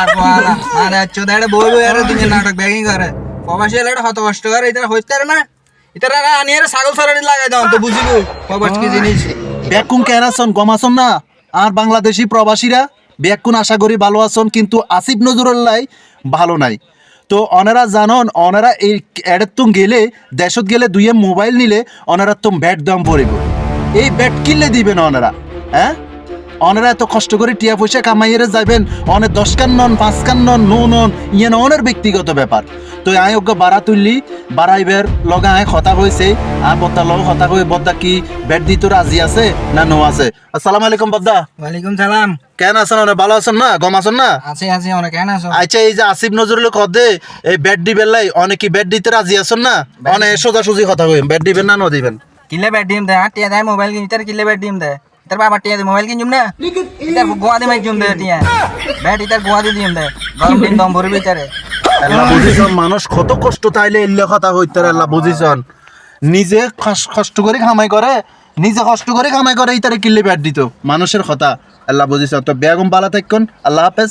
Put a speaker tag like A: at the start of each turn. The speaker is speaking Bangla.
A: আর কোয়ালা চোদাড়ে বই বই আর দিনে নাটক ব্যাগিং করে প্রবাসী এলাকা হত কষ্ট করে এটা হইতে না এটা আনিয়ে ছাগল সরানি লাগাই দাও তো বুঝিবো প্রবাস কি জিনিস
B: ব্যাকুন কেরাসন গমাসন না আর বাংলাদেশি প্রবাসীরা ব্যাকুন আশা করি ভালো আছেন কিন্তু আসিফ নজরুল্লাহ ভালো নাই। তো অনারা জানন অনারা এই এডের তুম গেলে দেশত গেলে দুইয়ে মোবাইল নিলে অনারা তুম ব্যাট দাম পড়িব এই ব্যাট কিনলে দিবেন অনারা হ্যাঁ? অনারা এত কষ্ট করে টিয়া পয়সা কামাইয়েরে যাবেন অনেক দশ কান নন পাঁচ কান নন নো নন ইয়ে অনের ব্যক্তিগত ব্যাপার। তো আয় ওকে বাড়া তুললি বাড়াইবের লগা আয় কথা হয়েছে আর বদ্দা লগ কথা হয়ে বদ্দা কি ব্যাট দিত রাজি আছে না নো আছে? আসসালামু আলাইকুম বদ্দা।
A: ওয়ালাইকুম সালাম।
B: কেন আছেন অনেক ভালো আছেন না? গম আছেন না?
A: আছে আছে অনেক কেন আছো?
B: আচ্ছা এই যে আসিফ নজরুল কদে এই ব্যাট দিবেন লাই অনেক কি ব্যাট দিতে রাজি আছেন না? অনেক সোজাসুজি কথা কই ব্যাট দিবেন না ন দিবেন?
A: কিলে ব্যাট দিম দে হ্যাঁ টিয়া দেয় মোবাইল কিন ইতার কিলে ব্যাট দিম দে। ইতার বাবা টিয়া है মোবাইল কিন জুম না ইতার গোয়া দি মাই জুম দে টিয়া ব্যাট ইতার গোয়া দি দিম দে গরম দিন দম ভরবি
B: আল্লাহ বুঝিছন, মানুষ কত কষ্ট তাইলে এলে কথা হইতে আল্লাহ বুঝিছন। নিজে কষ- কষ্ট করে কামাই করে, নিজে কষ্ট করে কামাই করে ইতারে কিল্লে ব্যাট দিত। মানুষের কথা আল্লাহ বুঝিছন। তো বেগম বালা থাকুন আল্লাহ হাফেজ।